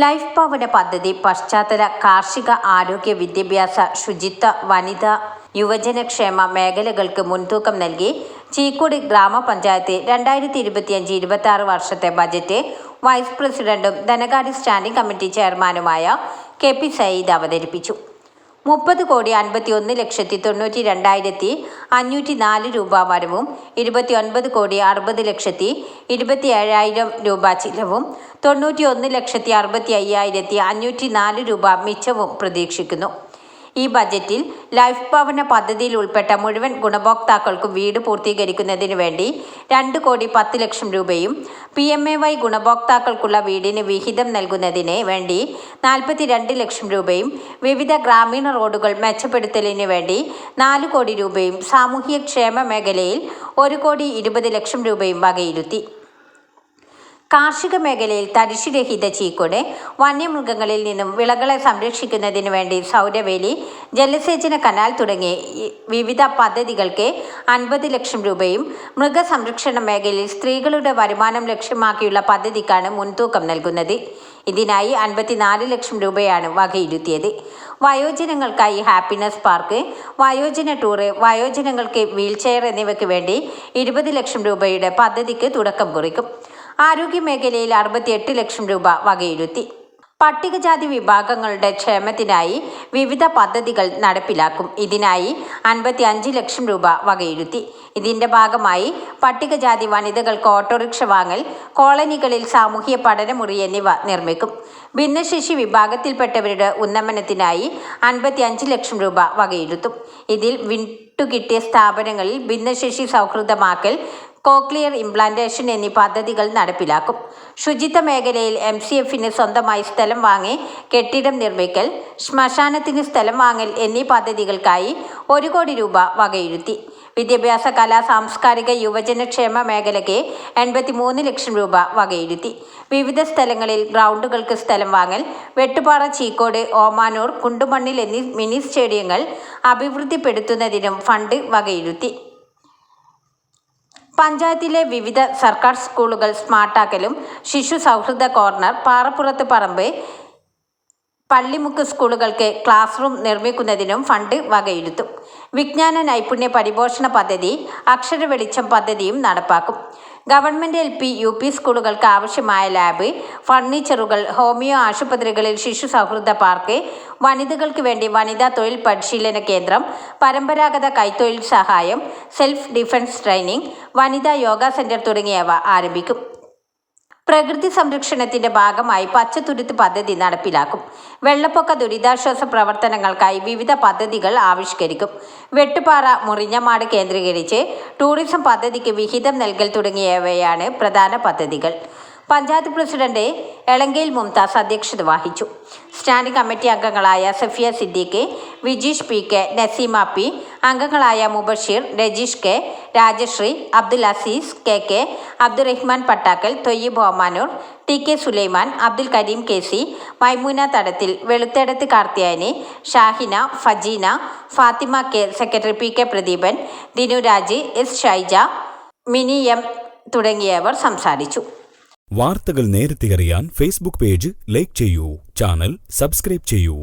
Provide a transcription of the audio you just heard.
Life ഭവന പദ്ധതി പശ്ചാത്തല കാർഷിക ആരോഗ്യ വിദ്യാഭ്യാസ ശുചിത്വ വനിത യുവജനക്ഷേമ മേഖലകൾക്ക് മുൻതൂക്കം നൽകി ചീക്കുടി ഗ്രാമപഞ്ചായത്ത് രണ്ടായിരത്തി ഇരുപത്തിയഞ്ച് ഇരുപത്തി ആറ് വർഷത്തെ ബജറ്റ് വൈസ് പ്രസിഡന്റും ധനകാര്യ സ്റ്റാൻഡിംഗ് കമ്മിറ്റി ചെയർമാനുമായ കെ പി സയ്യിദ് അവതരിപ്പിച്ചു. മുപ്പത് കോടി അൻപത്തി ഒന്ന് ലക്ഷത്തി തൊണ്ണൂറ്റി രണ്ടായിരത്തി അഞ്ഞൂറ്റി നാല് രൂപ വരവും ഇരുപത്തി ഒൻപത് കോടി അറുപത് ലക്ഷത്തി ഇരുപത്തി ഏഴായിരം രൂപ ചിലവും തൊണ്ണൂറ്റി ഒന്ന് ലക്ഷത്തി അറുപത്തി അയ്യായിരത്തി അഞ്ഞൂറ്റി നാല് രൂപ മിച്ചവും പ്രതീക്ഷിക്കുന്നു. ഈ ബജറ്റിൽ ലൈഫ് ഭവന പദ്ധതിയിൽ ഉൾപ്പെട്ട മുഴുവൻ ഗുണഭോക്താക്കൾക്കും വീട് പൂർത്തീകരിക്കുന്നതിന് വേണ്ടി രണ്ട് കോടി പത്ത് ലക്ഷം രൂപയും പി എം എ വൈ ഗുണഭോക്താക്കൾക്കുള്ള വീടിന് വിഹിതം നൽകുന്നതിന് വേണ്ടി നാൽപ്പത്തി രണ്ട് ലക്ഷം രൂപയും വിവിധ ഗ്രാമീണ റോഡുകൾ മെച്ചപ്പെടുത്തലിന് വേണ്ടി നാല് കോടി രൂപയും സാമൂഹ്യക്ഷേമ മേഖലയിൽ ഒരു കോടി ഇരുപത് ലക്ഷം രൂപയും വകയിരുത്തി. കാർഷിക മേഖലയിൽ തരിശുരഹിത ചീക്കോട് വന്യമൃഗങ്ങളിൽ നിന്നും വിളകളെ സംരക്ഷിക്കുന്നതിന് വേണ്ടി സൗരവേലി ജലസേചന കനാൽ തുടങ്ങി വിവിധ പദ്ധതികൾക്ക് അൻപത് ലക്ഷം രൂപയും മൃഗസംരക്ഷണ മേഖലയിൽ സ്ത്രീകളുടെ വരുമാനം ലക്ഷ്യമാക്കിയുള്ള പദ്ധതിക്കാണ് മുൻതൂക്കം നൽകുന്നത്. ഇതിനായി അൻപത്തിനാല് ലക്ഷം രൂപയാണ് വകയിരുത്തിയത്. വയോജനങ്ങൾക്കായി ഹാപ്പിനെസ് പാർക്ക് വയോജന ടൂറ് വയോജനങ്ങൾക്ക് വീൽചെയർ എന്നിവയ്ക്ക് വേണ്ടി ഇരുപത് ലക്ഷം രൂപയുടെ പദ്ധതിക്ക് തുടക്കം കുറിക്കും. ആരോഗ്യ മേഖലയിൽ അറുപത്തിയെട്ട് ലക്ഷം രൂപ വകയിരുത്തി. പട്ടികജാതി വിഭാഗങ്ങളുടെ ക്ഷേമത്തിനായി വിവിധ പദ്ധതികൾ നടപ്പിലാക്കും. ഇതിനായി അൻപത്തി അഞ്ച് ലക്ഷം രൂപ വകയിരുത്തി. ഇതിന്റെ ഭാഗമായി പട്ടികജാതി വനിതകൾക്ക് ഓട്ടോറിക്ഷ വാങ്ങൽ കോളനികളിൽ സാമൂഹ്യ പഠനമുറി എന്നിവ നിർമ്മിക്കും. ഭിന്നശേഷി വിഭാഗത്തിൽപ്പെട്ടവരുടെ ഉന്നമനത്തിനായി അൻപത്തി അഞ്ച് ലക്ഷം രൂപ വകയിരുത്തും. ഇതിൽ വിട്ടുകിട്ടിയ സ്ഥാപനങ്ങളിൽ ഭിന്നശേഷി സൗഹൃദമാക്കൽ കോക്ലിയർ ഇംപ്ലാന്റേഷൻ എന്നീ പദ്ധതികൾ നടപ്പിലാക്കും. ശുചിത്വ മേഖലയിൽ എം സി എഫിന് സ്വന്തമായി സ്ഥലം വാങ്ങി കെട്ടിടം നിർമ്മിക്കൽ ശ്മശാനത്തിന് സ്ഥലം വാങ്ങൽ എന്നീ പദ്ധതികൾക്കായി ഒരു കോടി രൂപ വകയിരുത്തി. വിദ്യാഭ്യാസ കലാ സാംസ്കാരിക യുവജനക്ഷേമ മേഖലയ്ക്ക് എൺപത്തി മൂന്ന് ലക്ഷം രൂപ വകയിരുത്തി. വിവിധ സ്ഥലങ്ങളിൽ ഗ്രൗണ്ടുകൾക്ക് സ്ഥലം വാങ്ങൽ വെട്ടുപാറ ചീക്കോട് ഓമാനൂർ കുണ്ടുമണ്ണിൽ എന്നീ മിനി സ്റ്റേഡിയങ്ങൾ അഭിവൃദ്ധിപ്പെടുത്തുന്നതിനും ഫണ്ട് വകയിരുത്തി. പഞ്ചായത്തിലെ വിവിധ സർക്കാർ സ്കൂളുകൾ സ്മാർട്ടാക്കലും ശിശു സൗഹൃദ കോർണർ പാറപ്പുറത്ത് പറമ്പ് പള്ളിമുക്ക് സ്കൂളുകൾക്ക് ക്ലാസ് റൂം നിർമ്മിക്കുന്നതിനും ഫണ്ട് വകയിരുത്തും. വിജ്ഞാന നൈപുണ്യ പരിപോഷണ പദ്ധതി അക്ഷര വെളിച്ചം പദ്ധതിയും നടപ്പാക്കും. Government L P U P സ്കൂളുകൾക്ക് ആവശ്യമായ ലാബ് ഫർണിച്ചറുകൾ ഹോമിയോ ആശുപത്രികളിൽ ശിശു സൗഹൃദ പാർക്ക് വനിതകൾക്ക് വേണ്ടി വനിതാ തൊഴിൽ പരിശീലന കേന്ദ്രം പരമ്പരാഗത കൈത്തൊഴിൽ സഹായം സെൽഫ് ഡിഫൻസ് ട്രെയിനിങ് വനിതാ യോഗ സെന്റർ തുടങ്ങിയവ ആരംഭിക്കും. പ്രകൃതി സംരക്ഷണത്തിന്റെ ഭാഗമായി പച്ചത്തുരുത്ത് പദ്ധതി നടപ്പിലാക്കും. വെള്ളപ്പൊക്ക ദുരിതാശ്വാസ പ്രവർത്തനങ്ങൾക്കായി വിവിധ പദ്ധതികൾ ആവിഷ്കരിക്കും. വെട്ടുപാറ മുറിഞ്ഞമാട് കേന്ദ്രീകരിച്ച് ടൂറിസം പദ്ധതിക്ക് വിഹിതം നൽകൽ തുടങ്ങിയവയാണ് പ്രധാന പദ്ധതികൾ. പഞ്ചായത്ത് പ്രസിഡന്റ് എളങ്കയിൽ മുംതാസ് അധ്യക്ഷത വഹിച്ചു. സ്റ്റാൻഡിംഗ് കമ്മിറ്റി അംഗങ്ങളായ Safiya Siddique Vijeesh P K Naseema P അംഗങ്ങളായ Mubashir Rajeesh K Rajasree Abdul Aziz K K Abdurahman Pattakkal Thoyyib Omanoor T K Sulaiman Abdul Kareem K C Maimoona Thadathil Veluthedath Karthiyani Shahina Fajeena Fathima K secretary P K Pradeepan Dinuraj S Shaija Mini M തുടങ്ങിയവർ സംസാരിച്ചു. വാർത്തകൾ നേരത്തെ അറിയാൻ Facebook page like ചെയ്യൂ channel subscribe ചെയ്യൂ.